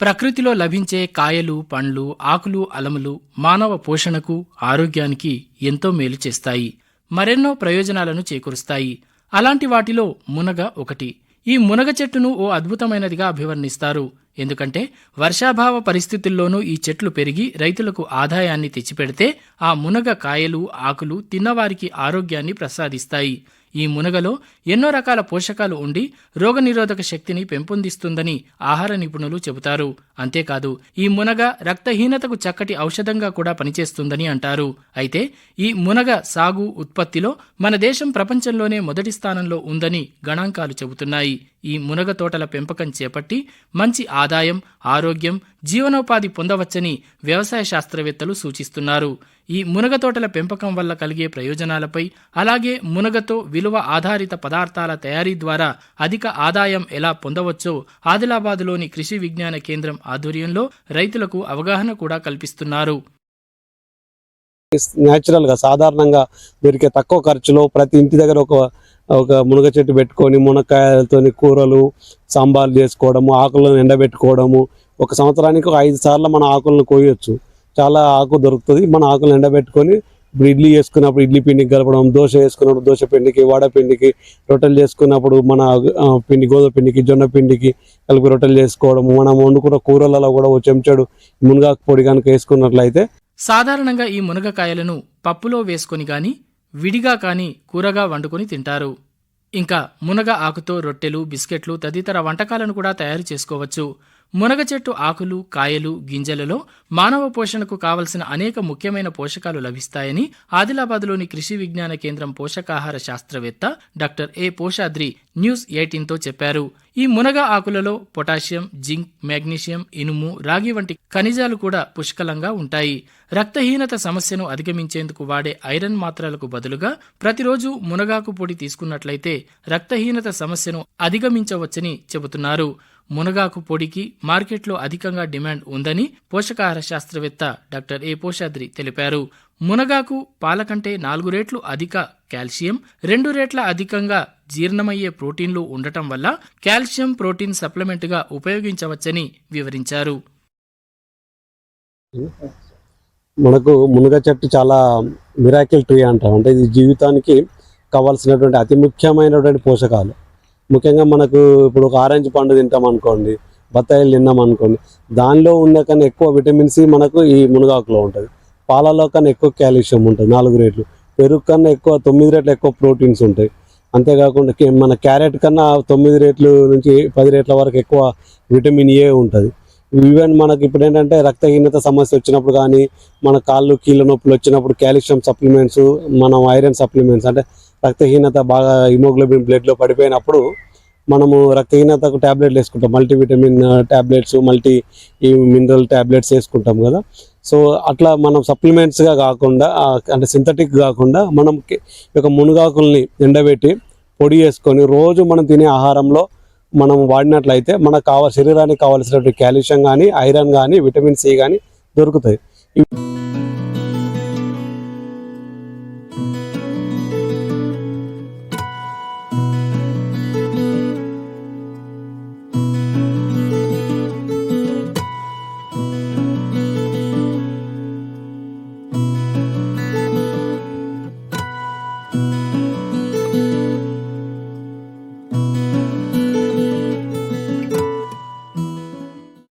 ప్రకృతిలో లభించే కాయలు పండ్లు ఆకులు అలములు మానవ పోషణకు ఆరోగ్యానికి ఎంతో మేలు చేస్తాయి. మరెన్నో ప్రయోజనాలను చేకూరుస్తాయి. అలాంటి వాటిలో మునగ ఒకటి. ఈ మునగ చెట్టును ఓ అద్భుతమైనదిగా అభివర్ణిస్తారు. ఎందుకంటే వర్షాభావ పరిస్థితుల్లోనూ ఈ చెట్లు పెరిగి రైతులకు ఆదాయాన్ని తెచ్చిపెడితే ఆ మునగ కాయలు ఆకులు తిన్నవారికి ఆరోగ్యాన్ని ప్రసాదిస్తాయి. ఈ మునగలో ఎన్నో రకాల పోషకాలు ఉండి రోగనిరోధక శక్తిని పెంపొందిస్తుందని ఆహార నిపుణులు చెబుతారు. అంతేకాదు ఈ మునగ రక్తహీనతకు చక్కటి ఔషధంగా కూడా పనిచేస్తుందని అంటారు. అయితే ఈ మునగ సాగు ఉత్పత్తిలో మన దేశం ప్రపంచంలోనే మొదటి స్థానంలో ఉందని గణాంకాలు చెబుతున్నాయి. ఈ మునగ తోటల పెంపకం చేపట్టి మంచి ఆదాయం ఆరోగ్యం జీవనోపాధి పొందవచ్చని వ్యవసాయ శాస్త్రవేత్తలు సూచిస్తున్నారు. ఈ మునగ తోటల పెంపకం వల్ల కలిగే ప్రయోజనాలపై అలాగే మునగతో విలువ ఆధారిత పదార్థాల తయారీ ద్వారా అధిక ఆదాయం ఎలా పొందవచ్చో ఆదిలాబాద్లోని కృషి విజ్ఞాన కేంద్రం ఆధ్వర్యంలో రైతులకు అవగాహన కూడా కల్పిస్తున్నారు. నేచురల్గా సాధారణంగా దొరికే తక్కువ ఖర్చులో ప్రతి ఇంటి దగ్గర ఒక ఒక మునగ చెట్టు పెట్టుకొని మునక్కాయలతోని కూరలు సాంబార్లు చేసుకోవడము ఆకులను ఎండబెట్టుకోవడము ఒక సంవత్సరానికి ఒక ఐదు సార్లు మన ఆకులను కోయొచ్చు. చాలా ఆకు దొరుకుతుంది. మన ఆకులు ఎండబెట్టుకొని ఇప్పుడు ఇడ్లీ చేసుకున్నప్పుడు ఇడ్లీ పిండికి కలపడం దోశ వేసుకున్నప్పుడు దోశ పిండికి వడ పిండికి రొట్టెలు చేసుకున్నప్పుడు మన పిండి గోధుమ పిండికి జొన్న పిండికి కలిపి రొట్టెలు చేసుకోవడం మనం వండుకున్న కూరలలో కూడా ఓ చెంచాడు మునగాకు పొడి కనుక వేసుకున్నట్లయితే సాధారణంగా ఈ మునగకాయలను పప్పులో వేసుకొని కానీ విడిగా కానీ కూరగా వండుకొని తింటారు. ఇంకా మునగ ఆకుతో రొట్టెలు బిస్కెట్లు తదితర వంటకాలను కూడా తయారు చేసుకోవచ్చు. మునగ చెట్టు ఆకులు కాయలు గింజలలో మానవ పోషణకు కావలసిన అనేక ముఖ్యమైన పోషకాలు లభిస్తాయని ఆదిలాబాద్లోని కృషి విజ్ఞాన కేంద్రం పోషకాహార శాస్త్రవేత్త డాక్టర్ ఏ పోషాద్రి న్యూస్ ఎయిటీన్తో చెప్పారు. ఈ మునగ ఆకులలో పొటాషియం జింక్ మెగ్నీషియం ఇనుము రాగి వంటి ఖనిజాలు కూడా పుష్కలంగా ఉంటాయి. రక్తహీనత సమస్యను అధిగమించేందుకు వాడే ఐరన్ మాత్రలకు బదులుగా ప్రతిరోజు మునగాకు పొడి తీసుకున్నట్లయితే రక్తహీనత సమస్యను అధిగమించవచ్చని చెబుతున్నారు. మునగాకు పొడికి మార్కెట్లో అధికంగా డిమాండ్ ఉందని పోషకాహార శాస్త్రవేత్త డాక్టర్ ఏ పోషాద్రి తెలిపారు. మునగాకు పాల కంటే నాలుగు రేట్లు అధిక కాల్షియం రెండు రేట్ల అధికంగా జీర్ణమయ్యే ప్రోటీన్లు ఉండటం వల్ల కాల్షియం ప్రోటీన్ సప్లిమెంట్గా ఉపయోగించవచ్చని వివరించారు. మనకు మునగ చెట్టు చాలా మిరాకిల్ ట్రీ అంటాం. అంటే ఇది జీవితానికి కావాల్సినటువంటి అతి ముఖ్యమైనటువంటి పోషకాలు. ముఖ్యంగా మనకు ఇప్పుడు ఒక ఆరెంజ్ పండు తింటాం అనుకోండి బత్తాయిలు తిన్నాం అనుకోండి దానిలో ఉన్న కన్నా ఎక్కువ విటమిన్ సి మనకు ఈ మునగాకులో ఉంటుంది. పాలలో కన్నా ఎక్కువ కాల్షియం ఉంటుంది నాలుగు రేట్లు. పెరుగు కన్నా ఎక్కువ తొమ్మిది రేట్లు ఎక్కువ ప్రోటీన్స్ ఉంటాయి. అంతేకాకుండా మన క్యారెట్ కన్నా తొమ్మిది రేట్లు నుంచి పది రేట్ల వరకు ఎక్కువ విటమిన్ ఏ ఉంటుంది. ఈవెన్ మనకి ఇప్పుడు ఏంటంటే రక్తహీనత సమస్య వచ్చినప్పుడు కానీ మన కాళ్ళు కీళ్ళ నొప్పులు వచ్చినప్పుడు కాల్షియం సప్లిమెంట్స్ మనం ఐరన్ సప్లిమెంట్స్ అంటే రక్తహీనత బాగా హిమోగ్లోబిన్ బ్లడ్లో పడిపోయినప్పుడు మనము రక్తహీనతకు ట్యాబ్లెట్లు వేసుకుంటాం. మల్టీవిటమిన్ ట్యాబ్లెట్స్ మల్టీ ఈ మినరల్ ట్యాబ్లెట్స్ వేసుకుంటాం కదా. సో అట్లా మనం సప్లిమెంట్స్గా కాకుండా అంటే సింథటిక్ కాకుండా మనం ఒక ఈ యొక్క ఎండబెట్టి పొడి చేసుకొని రోజు మనం తినే ఆహారంలో మనం వాడినట్లయితే మనకు కావ శరీరానికి కావాల్సినటువంటి కాల్షియం కానీ ఐరన్ కానీ విటమిన్ సి కానీ దొరుకుతాయి. thank you